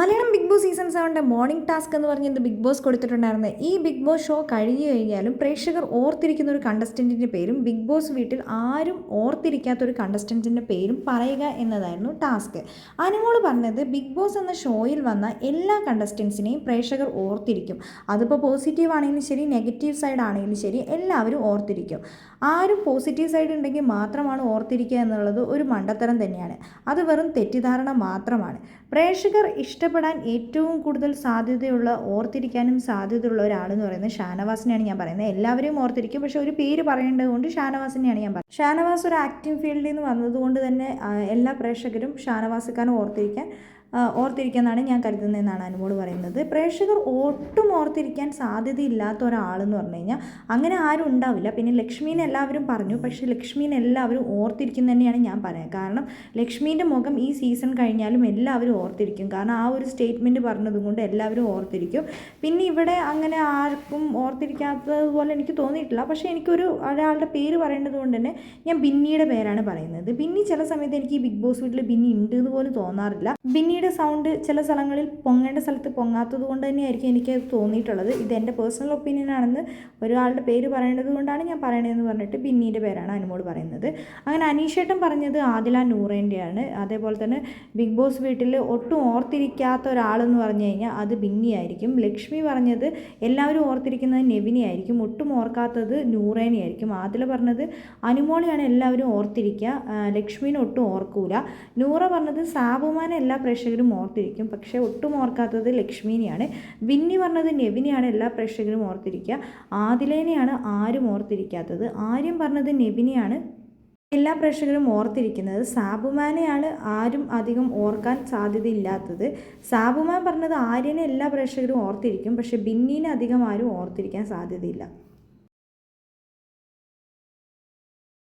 Malayalam big Boss season സെവന്റെ morning task എന്ന് പറഞ്ഞത് ബിഗ് ബോസ് കൊടുത്തിട്ടുണ്ടായിരുന്നത് ഈ ബിഗ് ബോസ് ഷോ കഴിഞ്ഞു കഴിഞ്ഞാലും പ്രേക്ഷകർ ഓർത്തിരിക്കുന്ന ഒരു കണ്ടസ്റ്റന്റിന്റെ പേരും ബിഗ് ബോസ് വീട്ടിൽ ആരും ഓർത്തിരിക്കാത്ത ഒരു കണ്ടസ്റ്റന്റിന്റെ പേരും പറയുക എന്നതായിരുന്നു ടാസ്ക്. അനുമോൾ പറഞ്ഞത് ബിഗ് ബോസ് എന്ന ഷോയിൽ വന്ന എല്ലാ കണ്ടസ്റ്റൻസിനെയും പ്രേക്ഷകർ ഓർത്തിരിക്കും. അതിപ്പോൾ പോസിറ്റീവ് ആണെങ്കിലും ശരി നെഗറ്റീവ് സൈഡ് ആണെങ്കിലും ശരി എല്ലാവരും ഓർത്തിരിക്കും. ആരും പോസിറ്റീവ് സൈഡ് ഉണ്ടെങ്കിൽ മാത്രമാണ് ഓർത്തിരിക്കുക എന്നുള്ളത് ഒരു മണ്ടത്തരം തന്നെയാണ്. അത് വെറും തെറ്റിദ്ധാരണ മാത്രമാണ്. പ്രേക്ഷകർ ഇഷ്ടപ്പെടാൻ ഏറ്റവും കൂടുതൽ സാധ്യതയുള്ള ഓർത്തിരിക്കാനും സാധ്യതയുള്ള ഒരാളെന്ന് പറയുന്നത് ഷാനവാസിനെയാണ് ഞാൻ പറയുന്നത്. എല്ലാവരെയും ഓർത്തിരിക്കും. പക്ഷേ ഒരു പേര് പറയേണ്ടത് കൊണ്ട് ഷാനവാസിനെയാണ് ഞാൻ പറയുന്നത്. ഷാനവാസ് ഒരു ആക്ടിംഗ് ഫീൽഡിൽ നിന്ന് വന്നതുകൊണ്ട് തന്നെ എല്ലാ പ്രേക്ഷകരും ഷാനവാസിക്കാനും ഓർത്തിരിക്കാൻ ആ, ഓർത്തിരിക്കാന്നാണ് ഞാൻ കരുതുന്നതെന്നാണ് അനുമോട് പറയുന്നത്. പ്രേക്ഷകർ ഒട്ടും ഓർത്തിരിക്കാൻ സാധ്യതയില്ലാത്ത ഒരാളെന്ന് പറഞ്ഞു കഴിഞ്ഞാൽ അങ്ങനെ ആരും ഉണ്ടാവില്ല. പിന്നെ ലക്ഷ്മീനെ എല്ലാവരും പറഞ്ഞു. പക്ഷേ ലക്ഷ്മീനെ എല്ലാവരും ഓർത്തിരിക്കും തന്നെയാണ് ഞാൻ പറയുക കാരണം ലക്ഷ്മീന്റെ മുഖം ഈ സീസൺ കഴിഞ്ഞാലും എല്ലാവരും ഓർത്തിരിക്കും. കാരണം ആ ഒരു സ്റ്റേറ്റ്മെന്റ് പറഞ്ഞതും കൊണ്ട് എല്ലാവരും ഓർത്തിരിക്കും. പിന്നെ ഇവിടെ അങ്ങനെ ആർക്കും ഓർത്തിരിക്കാത്തതുപോലെ എനിക്ക് തോന്നിയിട്ടില്ല. പക്ഷേ എനിക്കൊരു ഒരാളുടെ പേര് പറയേണ്ടത് കൊണ്ട് തന്നെ ഞാൻ ബിന്നിയുടെ പേരാണ് പറയുന്നത്. ബിന്നി ചില സമയത്ത് എനിക്ക് ഈ ബിഗ് ബോസ് വീട്ടിൽ ബിന്നി ഉണ്ട് എന്ന് പോലും തോന്നാറില്ല. ബിന്നിയുടെ സൗണ്ട് ചില സ്ഥലങ്ങളിൽ പൊങ്ങേണ്ട സ്ഥലത്ത് പൊങ്ങാത്തത് കൊണ്ട് തന്നെയായിരിക്കും എനിക്ക് തോന്നിയിട്ടുള്ളത്. ഇത് എന്റെ പേഴ്സണൽ ഒപ്പീനിയൻ ആണെന്ന് ഒരാളുടെ പേര് പറയേണ്ടത് കൊണ്ടാണ് ഞാൻ പറയണതെന്ന് പറഞ്ഞിട്ട് ബിന്നിയുടെ പേരാണ് അനുമോട് പറയുന്നത്. അങ്ങനെ അനീഷേട്ടൻ പറഞ്ഞത് ആദില നൂറേന്റെയാണ്. അതേപോലെ തന്നെ ബിഗ് ബോസ് വീട്ടിൽ ഒട്ടും ഓർത്തിരിക്കാത്ത ഒരാളെന്ന് പറഞ്ഞു കഴിഞ്ഞാൽ അത് ബിന്നിയായിരിക്കും. ലക്ഷ്മി പറഞ്ഞത് എല്ലാവരും ഓർത്തിരിക്കുന്നത് നെവിനെയായിരിക്കും ഒട്ടും ഓർക്കാത്തത് നൂറേനെയായിരിക്കും ആദില പറഞ്ഞത് അനുമോളിയാണ് എല്ലാവരും ഓർത്തിരിക്കുക. ലക്ഷ്മിനെ ഒട്ടും ഓർക്കൂല. നൂറ പറഞ്ഞത് സാബുമാനെ എല്ലാ പ്രേക്ഷകരും ഓർത്തിരിക്കും. പക്ഷേ ഒട്ടും ഓർക്കാത്തത് ലക്ഷ്മീനെയാണ്. വിന്നി പറഞ്ഞത് നെവിനെയാണ് എല്ലാ പ്രേക്ഷകരും ഓർത്തിരിക്കുക. ആദിലേനെയാണ് ആരും ഓർത്തിരിക്കാത്തത്. ആര്യം പറഞ്ഞത് നെവിനെയാണ് എല്ലാ പ്രേക്ഷകരും ഓർത്തിരിക്കുന്നത്. സാബുമാനെയാണ് ആരും അധികം ഓർക്കാൻ സാധ്യതയില്ലാത്തത്. സാബുമാൻ പറഞ്ഞത് ആര്യനെ എല്ലാ പ്രേക്ഷകരും ഓർത്തിരിക്കും. പക്ഷേ ബിന്നീനെ അധികം ആരും ഓർത്തിരിക്കാൻ സാധ്യതയില്ല.